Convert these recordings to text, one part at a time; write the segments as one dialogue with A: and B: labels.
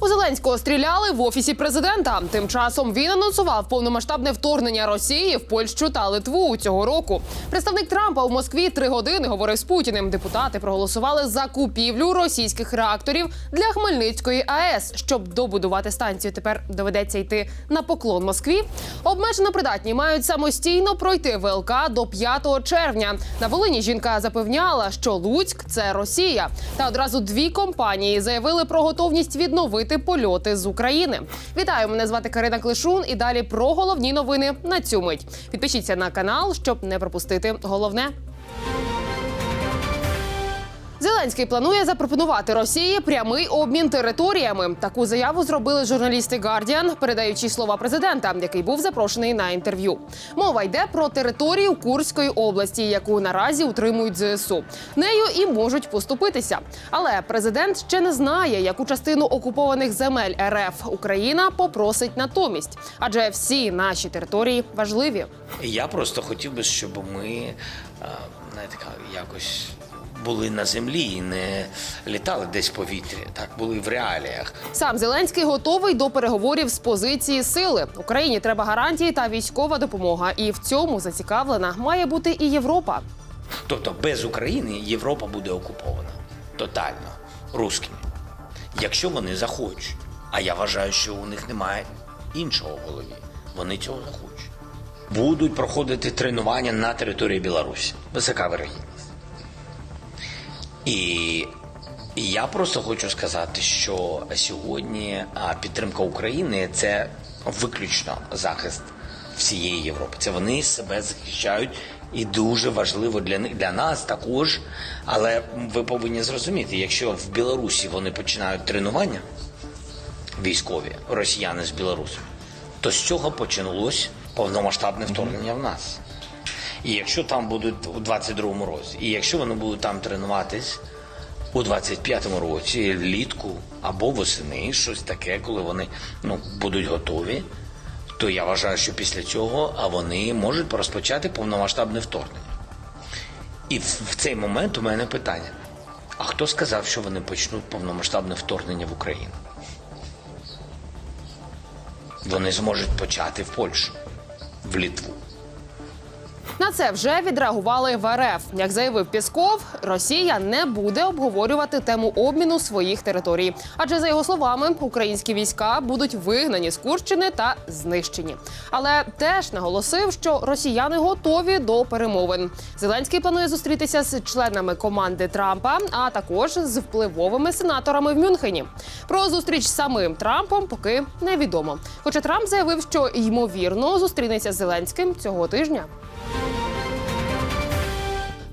A: У Зеленського стріляли в офісі президента. Тим часом він анонсував повномасштабне вторгнення Росії в Польщу та Литву цього року. Представник Трампа у Москві три години говорив з Путіним. Депутати проголосували за купівлю російських реакторів для Хмельницької АЕС. Щоб добудувати станцію, тепер доведеться йти на поклон Москві. Обмежено придатні мають самостійно пройти ВЛК до 5 червня. На Волині жінка запевняла, що Луцьк це Росія. Та одразу дві компанії заявили про готовність відновити польоти з України. Вітаю, мене звати Карина Клишун. І далі про головні новини на цю мить. Підпишіться на канал, щоб не пропустити головне. Зеленський планує запропонувати Росії прямий обмін територіями. Таку заяву зробили журналісти Guardian, передаючи слова президента, який був запрошений на інтерв'ю. Мова йде про територію Курської області, яку наразі утримують ЗСУ. Нею і можуть поступитися. Але президент ще не знає, яку частину окупованих земель РФ Україна попросить натомість, адже всі наші території важливі.
B: Я просто хотів би, щоб ми е, знаєте, якось були на землі і не літали десь в повітрі. Так були в реаліях.
A: Сам Зеленський готовий до переговорів з позиції сили. Україні треба гарантії та військова допомога. І в цьому зацікавлена має бути і Європа.
B: Тобто без України Європа буде окупована тотально русскими. Якщо вони захочуть. А я вважаю, що у них немає іншого в голові. Вони цього захочуть. Будуть проходити тренування на території Білорусі. Висока вирогідність. І я просто хочу сказати, що сьогодні підтримка України це виключно захист всієї Європи. Це вони себе захищають, і дуже важливо для них для нас також. Але ви повинні зрозуміти, якщо в Білорусі вони починають тренування військові росіяни з Білорусі, то з цього почалось повномасштабне вторгнення в нас. І якщо там будуть у 22-му році, і якщо вони будуть там тренуватись у 25-му році, влітку або восени, щось таке, коли вони ну, будуть готові, то я вважаю, що після цього а вони можуть розпочати повномасштабне вторгнення. І в, цей момент у мене питання: а хто сказав, що вони почнуть повномасштабне вторгнення в Україну? Вони зможуть почати в Польщу, в Літву.
A: На це вже відреагували в РФ. Як заявив Пісков, Росія не буде обговорювати тему обміну своїх територій. Адже за його словами, українські війська будуть вигнані з Курщини та знищені. Але теж наголосив, що росіяни готові до перемовин. Зеленський планує зустрітися з членами команди Трампа, а також з впливовими сенаторами в Мюнхені. Про зустріч з самим Трампом поки невідомо. Хоча Трамп заявив, що ймовірно зустрінеться з Зеленським цього тижня.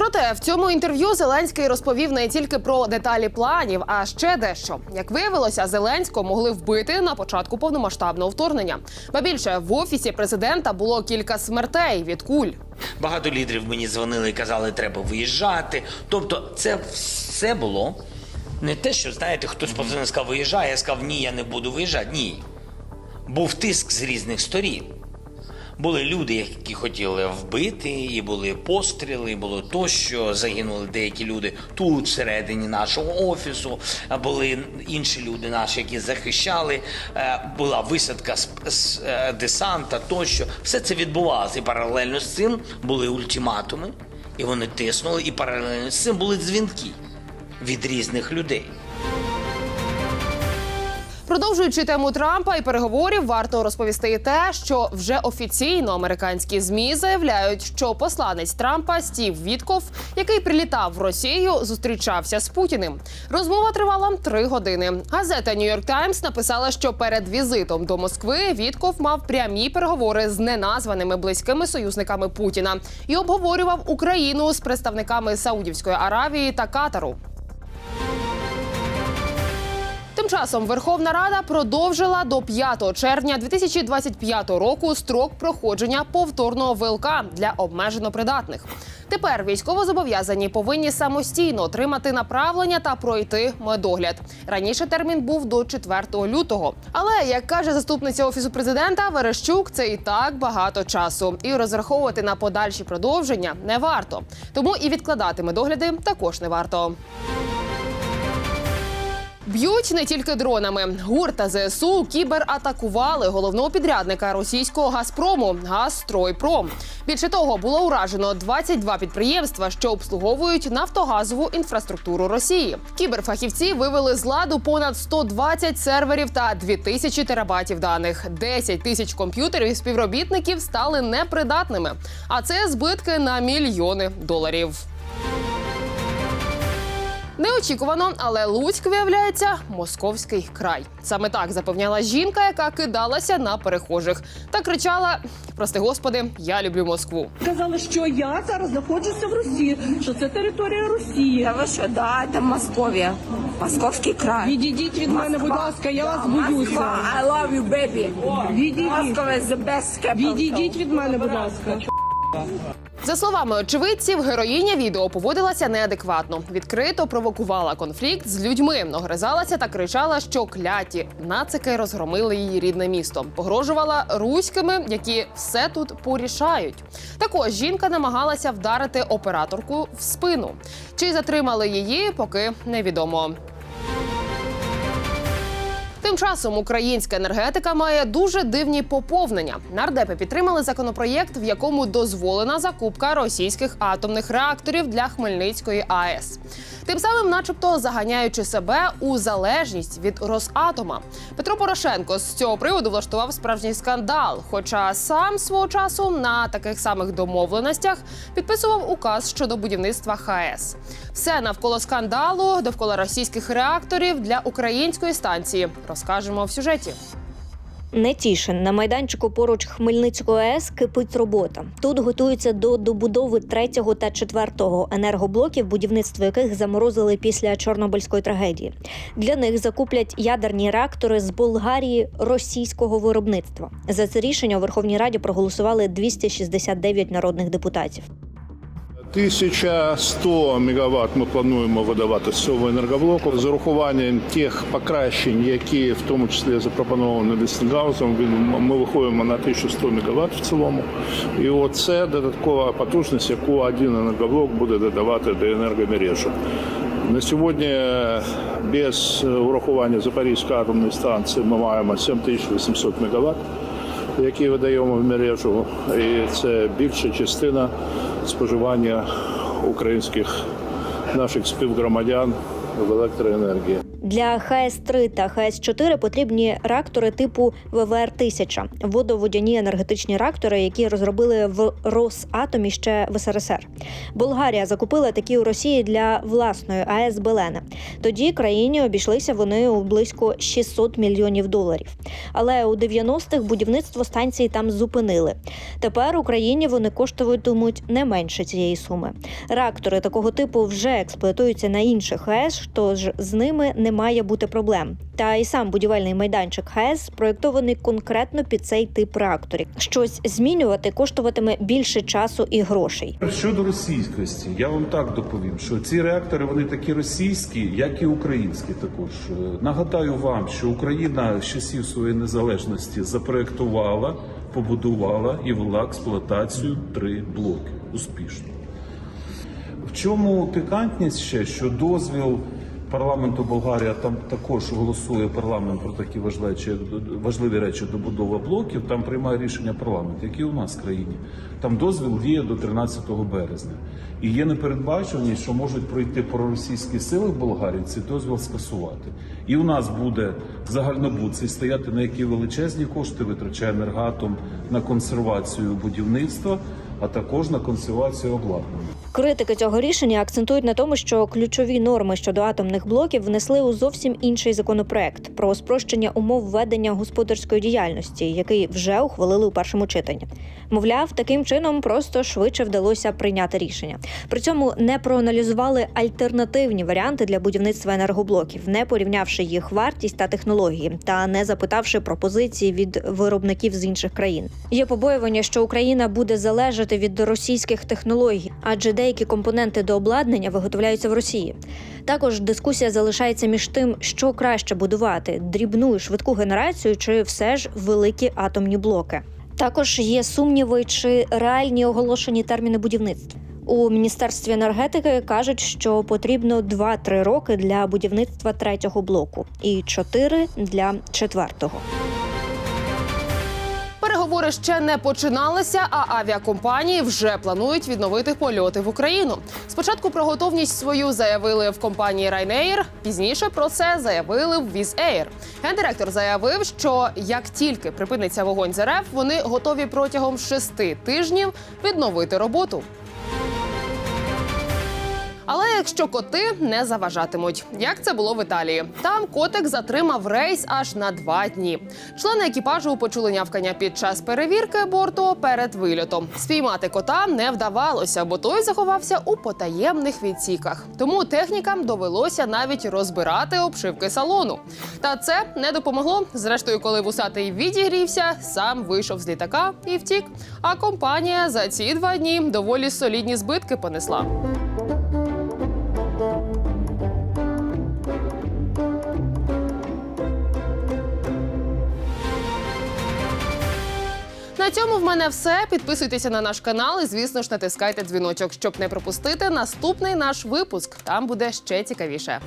A: Проте в цьому інтерв'ю Зеленський розповів не тільки про деталі планів, а ще дещо. Як виявилося, Зеленського могли вбити на початку повномасштабного вторгнення. Ба більше в офісі президента було кілька смертей від куль.
B: Багато лідерів мені дзвонили і казали, треба виїжджати. Тобто, це все було не те, що знаєте, хтось позвонив, сказав, виїжджай, я сказав, ні, я не буду виїжджати. Ні. Був тиск з різних сторін. Були люди, які хотіли вбити, і були постріли, і було то, що загинули деякі люди тут, всередині нашого офісу. Були інші люди наші, які захищали. Е, Була висадка з, е, десанта, тощо. Все це відбувалося. І паралельно з цим були ультиматуми, і вони тиснули, і паралельно з цим були дзвінки від різних людей.
A: Продовжуючи тему Трампа і переговорів, варто розповісти і те, що вже офіційно американські змі заявляють, що посланець Трампа Стів Вітков, який прилітав в Росію, зустрічався з Путіним. Розмова тривала три години. Газета Нью-Йорк Таймс написала, що перед візитом до Москви Вітков мав прямі переговори з неназваними близькими союзниками Путіна і обговорював Україну з представниками Саудівської Аравії та Катару. Часом Верховна Рада продовжила до 5 червня 2025 року строк проходження повторного ВЛК для обмежено придатних. Тепер військовозобов'язані повинні самостійно отримати направлення та пройти медогляд. Раніше термін був до 4 лютого. Але як каже заступниця офісу президента Верещук, це і так багато часу, і розраховувати на подальші продовження не варто. Тому і відкладати медогляди також не варто. Б'ють не тільки дронами. ГУР та ЗСУ кібератакували головного підрядника російського Газпрому Газстройпром. Більше того, було уражено 22 підприємства, що обслуговують нафтогазову інфраструктуру Росії. Кіберфахівці вивели з ладу понад 120 серверів та 2000 терабайтів даних. 10 тисяч комп'ютерів і співробітників стали непридатними. А це збитки на мільйони доларів. Неочікувано, але Луцьк виявляється московський край. Саме так запевняла жінка, яка кидалася на перехожих та кричала: Прости господи, я люблю Москву.
C: Сказали, що я зараз знаходжуся в Росії, що це територія Росії.
D: Та ви що, да, це Московія. Московський край.
C: Відійдіть від мене, будь ласка, я вас
D: Москва,
C: боюся.
D: I love you, baby.
C: Відійдіть.
D: Moscow is the best capital.
C: Відійдіть від мене, будь ласка.
A: За словами очевидців, героїня відео поводилася неадекватно, відкрито провокувала конфлікт з людьми, огризалася та кричала, що кляті нацики розгромили її рідне місто. Погрожувала руськими, які все тут порішають. Також жінка намагалася вдарити операторку в спину. Чи затримали її, поки невідомо. Тим часом українська енергетика має дуже дивні поповнення. Нардепи підтримали законопроєкт, в якому дозволена закупка російських атомних реакторів для Хмельницької АЕС. Тим самим, начебто, заганяючи себе у залежність від Росатома. Петро Порошенко з цього приводу влаштував справжній скандал. Хоча сам свого часу на таких самих домовленостях підписував указ щодо будівництва ХАЕС. Все навколо скандалу довкола російських реакторів для української станції розкажемо в сюжеті.
E: Нетішин на майданчику поруч Хмельницької АЕС кипить робота. Тут готуються до добудови третього та четвертого енергоблоків, будівництво яких заморозили після Чорнобильської трагедії. Для них закуплять ядерні реактори з Болгарії російського виробництва. За це рішення у Верховній Раді проголосували 269 народних депутатів.
F: 1100 мегаватт ми плануємо видавати з цього енергоблоку з урахуванням тих покращень, які в тому числі запропоновані Вестінгаузом, ми виходимо на 1100 мегаватт в цілому. І оце додаткова потужність, яку один енергоблок буде додавати до енергомережі. На сьогодні без урахування Запорізької атомної станції ми маємо 7800 мегаватт які видаємо в мережу, і це більша частина споживання українських наших співгромадян в електроенергії.
E: Для ХС-3 та ХС-4 потрібні реактори типу ВВР-1000 – водоводяні енергетичні реактори, які розробили в Росатомі ще в СРСР. Болгарія закупила такі у Росії для власної АЕС Белена. Тоді країні обійшлися вони у близько 600 мільйонів доларів. Але у 90-х будівництво станції там зупинили. Тепер Україні вони коштуватимуть не менше цієї суми. Реактори такого типу вже експлуатуються на інших АЕС, тож з ними не має бути проблем. Та і сам будівельний майданчик ХАЕС спроєктований конкретно під цей тип реакторів. Щось змінювати коштуватиме більше часу і грошей.
G: Щодо російськості, я вам так доповім, що ці реактори вони такі російські, як і українські. Також Е, нагадаю вам, що Україна з часів своєї незалежності запроектувала, побудувала і вела експлуатацію три блоки успішно. В чому пікантність ще, що дозвіл парламенту Болгарія там також голосує парламент про такі важливі, важливі речі добудова блоків. Там приймає рішення парламент, як і у нас в країні. Там дозвіл діє до 13 березня. І є непередбачуваність, що можуть пройти проросійські сили в Болгарії цей дозвіл скасувати. І у нас буде загальнобуцей стояти на які величезні кошти витрачає енергатом на консервацію будівництва, а також на консервацію обладнання.
E: Критики цього рішення акцентують на тому, що ключові норми щодо атомних блоків внесли у зовсім інший законопроект про спрощення умов ведення господарської діяльності, який вже ухвалили у першому читанні. Мовляв, таким чином просто швидше вдалося прийняти рішення. При цьому не проаналізували альтернативні варіанти для будівництва енергоблоків, не порівнявши їх вартість та технології, та не запитавши пропозиції від виробників з інших країн. Є побоювання, що Україна буде залежати від російських технологій, адже деякі компоненти до обладнання виготовляються в Росії. Також дискусія залишається між тим, що краще будувати дрібну і швидку генерацію, чи все ж великі атомні блоки. Також є сумніви, чи реальні оголошені терміни будівництва. У міністерстві енергетики кажуть, що потрібно 2-3 роки для будівництва третього блоку і 4 для четвертого.
A: Переговори ще не починалися, а авіакомпанії вже планують відновити польоти в Україну. Спочатку про готовність свою заявили в компанії Ryanair, пізніше про це заявили в Air. Гендиректор заявив, що як тільки припиниться вогонь з РФ, вони готові протягом шести тижнів відновити роботу. Але якщо коти не заважатимуть, як це було в Італії, там котик затримав рейс аж на два дні. Члени екіпажу почули нявкання під час перевірки борту перед вильотом. Спіймати кота не вдавалося, бо той заховався у потаємних відсіках. Тому технікам довелося навіть розбирати обшивки салону. Та це не допомогло. Зрештою, коли вусатий відігрівся, сам вийшов з літака і втік. А компанія за ці два дні доволі солідні збитки понесла. Цьому в мене все. Підписуйтеся на наш канал і, звісно ж, натискайте дзвіночок, щоб не пропустити наступний наш випуск. Там буде ще цікавіше.